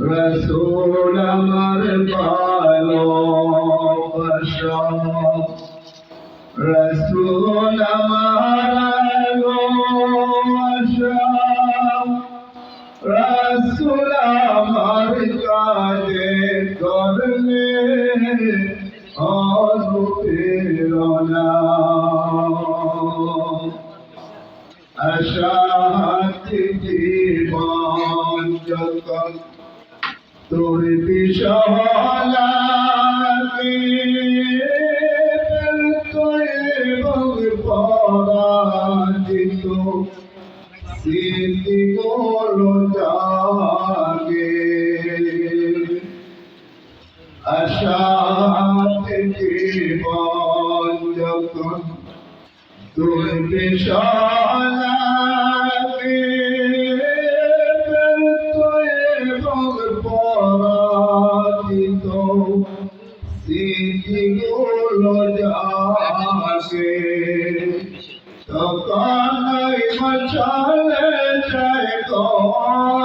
রসুল আমার ভালোবাসা। রসুল আমার ভালোবাসা রসুল আমার কাজে করলে অনুপ্রেরণা আশাতি জীবন যখন তোর তোর পরাজিত। স্মৃতি গুলো জাগে। আশাতে জীবন যখন তোর বিষলাকে যাবে তখনই মচলে যায় তখনই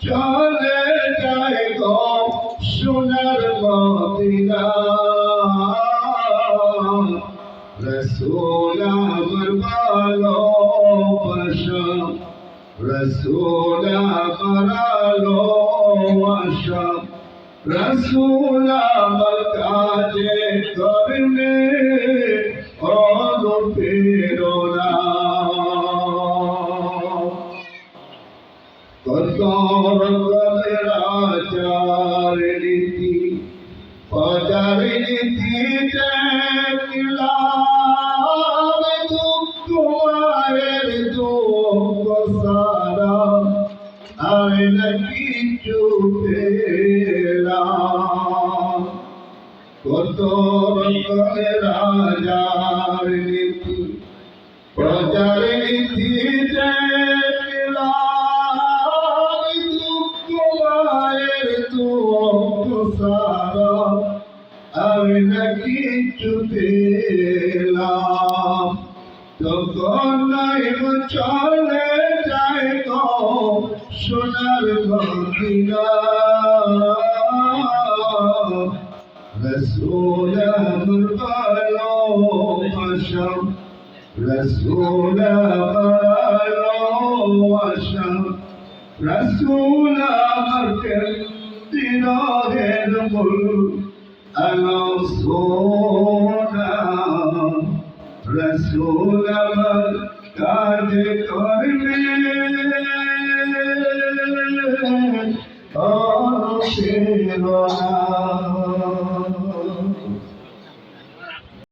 চলে যায় সোনার মদিনা। রসুল আমার ভালোবাসা, রসুল আমারালো আশা রসুল কাজে করলে অনুপ্রেরণা। কত রকমের আচার নীতি বাজার নীতি দেখলাম দুঃখ সারা আমি না কিছু পেলাম কত রকমের রাজার নীতি প্রজার নীতি আমি না কিছু পেলাম তখন নাই চলে সোনার মদিনা রসুল আমার ভালোবাসা রসুল আমার ভালোবাসা রসুল আমার দিনের মূল আলো সোনা রসুল আমার কাজ করবে অনুপ্রেরণা